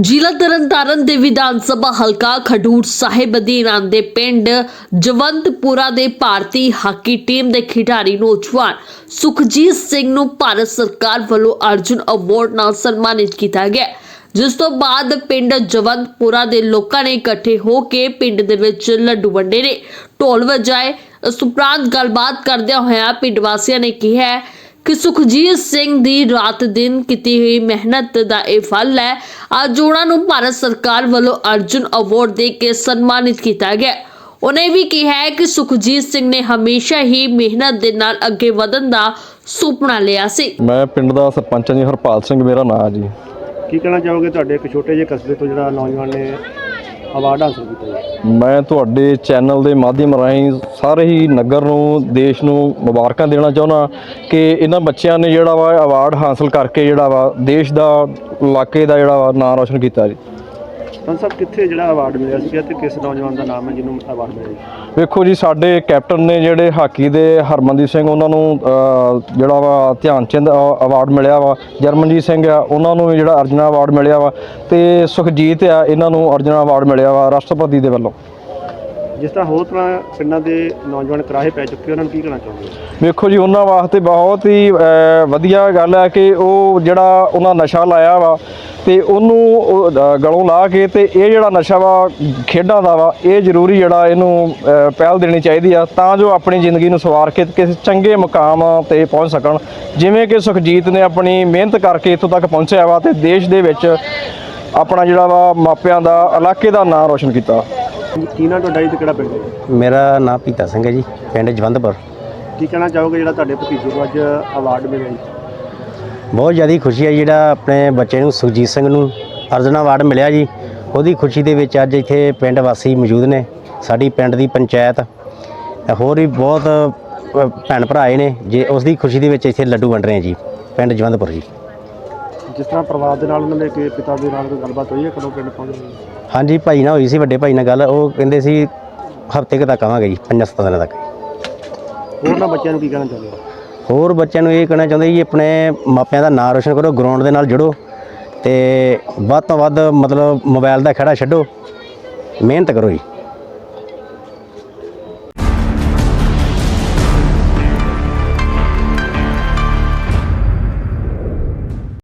ਜ਼ਿਲ੍ਹਾ ਤਰਨਤਾਰਨ ਦੇ ਵਿਧਾਨ ਸਭਾ ਹਲਕਾ ਖਡੂਰ ਸਾਹਿਬ ਅਧੀਨ ਆਉਂਦੇ ਪਿੰਡ ਜਵੰਤਪੁਰਾ ਦੇ ਭਾਰਤੀ ਹਾਕੀ ਟੀਮ ਦੇ ਖਿਡਾਰੀ ਨੌਜਵਾਨ ਸੁਖਜੀਤ ਸਿੰਘ ਨੂੰ ਭਾਰਤ ਸਰਕਾਰ ਵੱਲੋਂ ਅਰਜੁਨ ਅਵਾਰਡ ਨਾਲ ਸਨਮਾਨਿਤ ਕੀਤਾ ਗਿਆ। ਜਿਸ ਤੋਂ ਬਾਅਦ ਪਿੰਡ ਜਵੰਤਪੁਰਾ ਦੇ ਲੋਕਾਂ ਨੇ ਇਕੱਠੇ ਹੋ ਕੇ ਪਿੰਡ ਦੇ ਵਿੱਚ ਲੱਡੂ ਵੰਡੇ ਨੇ। ਢੋਲ ਵਜਾਏ। ਇਸ ਉਪਰੰਤ ਗੱਲਬਾਤ ਕਰਦਿਆਂ ਹੋਇਆ ਪਿੰਡ ਵਾਸੀਆਂ ਨੇ ਕਿਹਾ ਕਿ ਸੁਖਜੀਤ ਸਿੰਘ ਦੀ ਰਾਤ ਦਿਨ ਕੀਤੀ ਹੋਈ ਮਿਹਨਤ ਦਾ ਇਹ ਫਲ ਹੈ। ਅੱਜ ਉਹਨਾਂ ਨੂੰ ਭਾਰਤ ਸਰਕਾਰ ਵੱਲੋਂ ਅਰਜੁਨ ਅਵਾਰਡ ਦੇ ਕੇ ਸਨਮਾਨਿਤ ਕੀਤਾ ਗਿਆ। ਉਹਨੇ ਵੀ ਕਿਹਾ ਹੈ ਕਿ ਸੁਖਜੀਤ ਸਿੰਘ ਨੇ ਹਮੇਸ਼ਾ ਹੀ ਮਿਹਨਤ ਦੇ ਨਾਲ ਅੱਗੇ ਵਧਣ ਦਾ ਸੁਪਨਾ ਲਿਆ ਸੀ। ਮੈਂ ਪਿੰਡ ਦਾ ਸਰਪੰਚ ਹਾਂ ਜੀ ਹਰਪਾਲ ਸਿੰਘ ਮੇਰਾ ਨਾਮ ਹੈ ਜੀ। ਕੀ ਕਹਿਣਾ ਚਾਹੋਗੇ ਤੁਹਾਡੇ ਇੱਕ ਛੋਟੇ ਜਿਹੇ ਕਸਬੇ ਤੋਂ ਜਿਹੜਾ ਨੌਜਵਾਨ ਨੇ ਅਵਾਰਡ ਹਾਸਲ ਕੀਤਾ ਜੀ। ਮੈਂ ਤੁਹਾਡੇ ਚੈਨਲ ਦੇ ਮਾਧਿਅਮ ਰਾਹੀਂ ਸਾਰੇ ਹੀ ਨਗਰ ਨੂੰ, ਦੇਸ਼ ਨੂੰ ਮੁਬਾਰਕਾਂ ਦੇਣਾ ਚਾਹੁੰਦਾ ਕਿ ਇਹਨਾਂ ਬੱਚਿਆਂ ਨੇ ਜਿਹੜਾ ਵਾ ਅਵਾਰਡ ਹਾਸਲ ਕਰਕੇ ਜਿਹੜਾ ਵਾ ਦੇਸ਼ ਦਾ, ਇਲਾਕੇ ਦਾ ਜਿਹੜਾ ਵਾ ਨਾਂ ਰੌਸ਼ਨ ਕੀਤਾ ਜੀ। ਤਾਂ ਸਭ ਕਿੱਥੇ ਜਿਹੜਾ ਅਵਾਰਡ ਮਿਲਿਆ ਸੀਗਾ ਤੇ ਕਿਸ ਨੌਜਵਾਨ ਦਾ ਨਾਮ ਹੈ ਜਿਹਨੂੰ ਅਵਾਰਡ ਮਿਲਿਆ ਵੇਖੋ ਜੀ ਸਾਡੇ ਕੈਪਟਨ ਨੇ ਜਿਹੜੇ ਹਾਕੀ ਦੇ ਹਰਮਨਦੀਪ ਸਿੰਘ ਉਹਨਾਂ ਨੂੰ ਅਹ, ਜਿਹੜਾ ਵਾ ਧਿਆਨ ਚੰਦ ਅਵਾਰਡ ਮਿਲਿਆ ਵਾ। ਜਰਮਨਜੀਤ ਸਿੰਘ ਆ ਉਹਨਾਂ ਨੂੰ ਵੀ ਜਿਹੜਾ ਅਰਜਨਾ ਅਵਾਰਡ ਮਿਲਿਆ ਵਾ। ਤੇ ਸੁਖਜੀਤ ਆ ਇਹਨਾਂ ਨੂੰ ਅਰਜਨਾ ਅਵਾਰਡ ਮਿਲਿਆ ਵਾ ਰਾਸ਼ਟਰਪਤੀ ਦੇ ਵੱਲੋਂ। ਜਿਸ ਤਰ੍ਹਾਂ ਹੋਰ ਤਰ੍ਹਾਂ ਪਿੰਡਾਂ ਦੇ ਨੌਜਵਾਨ ਕਰਾਹੇ ਪੈ ਚੁੱਕੇ ਉਹਨਾਂ ਨੂੰ ਕੀ ਕਹਿਣਾ ਚਾਹੋਗੇ? ਵੇਖੋ ਜੀ ਉਹਨਾਂ ਵਾਸਤੇ ਬਹੁਤ ਹੀ ਵਧੀਆ ਗੱਲ ਹੈ ਕਿ ਉਹ ਜਿਹੜਾ ਉਹਨਾਂ ਨਸ਼ਾ ਲਾਇਆ ਵਾ ਤੇ ਉਹਨੂੰ ਉਹ, ਗਲੋਂ ਲਾ ਕੇ ਤੇ ਇਹ ਜਿਹੜਾ ਨਸ਼ਾ ਵਾ ਖੇਡਾਂ ਦਾ ਵਾ ਇਹ ਜ਼ਰੂਰੀ ਜਿਹੜਾ ਇਹਨੂੰ ਪਹਿਲ ਦੇਣੀ ਚਾਹੀਦੀ ਆ ਤਾਂ ਜੋ ਆਪਣੀ ਜ਼ਿੰਦਗੀ ਨੂੰ ਸਵਾਰ ਕੇ ਕਿਸੇ ਚੰਗੇ ਮੁਕਾਮ ਤੇ ਪਹੁੰਚ ਸਕਣ। ਜਿਵੇਂ ਕਿ ਸੁਖਜੀਤ ਨੇ ਆਪਣੀ ਮਿਹਨਤ ਕਰਕੇ ਇੱਥੋਂ ਤੱਕ ਪਹੁੰਚਿਆ ਵਾ ਤੇ ਦੇਸ਼ ਦੇ ਵਿੱਚ ਆਪਣਾ ਜਿਹੜਾ ਵਾ ਮਾਪਿਆਂ ਦਾ ਇਲਾਕੇ ਦਾ ਨਾਂ ਰੋਸ਼ਨ ਕੀਤਾ। ਕੀ ਨਾਂ ਤੁਹਾਡਾ ਜੀ ਤੇ ਕਿਹੜਾ ਪਿੰਡ ਹੈ? ਮੇਰਾ ਨਾਮ ਪੀਤਾ ਸਿੰਘ ਹੈ ਜੀ ਪਿੰਡ ਜਵੰਦਪੁਰ। ਕੀ ਕਹਿਣਾ ਚਾਹੋਗੇ ਜਿਹੜਾ ਤੁਹਾਡੇ ਭਤੀਜੇ ਨੂੰ ਅੱਜ ਅਵਾਰਡ ਮਿਲਿਆ ਜੀ? ਬਹੁਤ ਜ਼ਿਆਦਾ ਖੁਸ਼ੀ ਹੈ ਜਿਹੜਾ ਆਪਣੇ ਬੱਚੇ ਨੂੰ ਸੁਖਜੀਤ ਸਿੰਘ ਨੂੰ ਅਰਜਨ ਅਵਾਰਡ ਮਿਲਿਆ ਜੀ। ਉਹਦੀ ਖੁਸ਼ੀ ਦੇ ਵਿੱਚ ਅੱਜ ਇੱਥੇ ਪਿੰਡ ਵਾਸੀ ਮੌਜੂਦ ਨੇ ਸਾਡੀ ਪਿੰਡ ਦੀ ਪੰਚਾਇਤ। ਹੋਰ ਵੀ ਬਹੁਤ ਭੈਣ ਭਰਾ ਆਏ ਨੇ ਜੇ ਉਸ ਦੀ ਖੁਸ਼ੀ ਦੇ ਵਿੱਚ ਇੱਥੇ ਲੱਡੂ ਵੰਡ ਰਹੇ ਜੀ ਪਿੰਡ ਜਵੰਦਪੁਰ ਜੀ। ਜਿਸ ਤਰ੍ਹਾਂ ਪਰਿਵਾਰ ਦੇ ਨਾਲ ਉਹਨਾਂ ਦੇ ਕਿ ਪਿਤਾ ਦੇ ਨਾਲ ਕੋਈ ਗੱਲਬਾਤ ਹੋਈ ਹੈ ਕਦੋਂ ਪਿੰਡ ਪਹੁੰਚੇ? ਹਾਂਜੀ ਭਾਈ ਨਾਲ ਹੋਈ ਸੀ ਵੱਡੇ ਭਾਈ ਨਾਲ ਗੱਲ। ਉਹ ਕਹਿੰਦੇ ਸੀ ਹਫ਼ਤੇ ਕੁ ਤੱਕ ਆਵਾਂਗੇ ਜੀ ਪੰਜਾਂ ਸੱਤਾਂ ਦਿਨਾਂ ਤੱਕ। ਹੋਰਨਾਂ ਬੱਚਿਆਂ ਨੂੰ ਕੀ ਕਹਿਣਾ ਚਾਹੁੰਦੇ ਹੋ? ਹੋਰ ਬੱਚਿਆਂ ਨੂੰ ਇਹ ਕਹਿਣਾ ਚਾਹੁੰਦੇ ਜੀ ਆਪਣੇ ਮਾਪਿਆਂ ਦਾ ਨਾਂ ਰੋਸ਼ਨ ਕਰੋ ਗਰਾਊਂਡ ਦੇ ਨਾਲ ਜੁੜੋ ਤੇ ਵੱਧ ਤੋਂ ਵੱਧ ਮਤਲਬ ਮੋਬਾਈਲ ਦਾ ਖੜਾ ਛੱਡੋ। ਮਿਹਨਤ ਕਰੋ ਜੀ।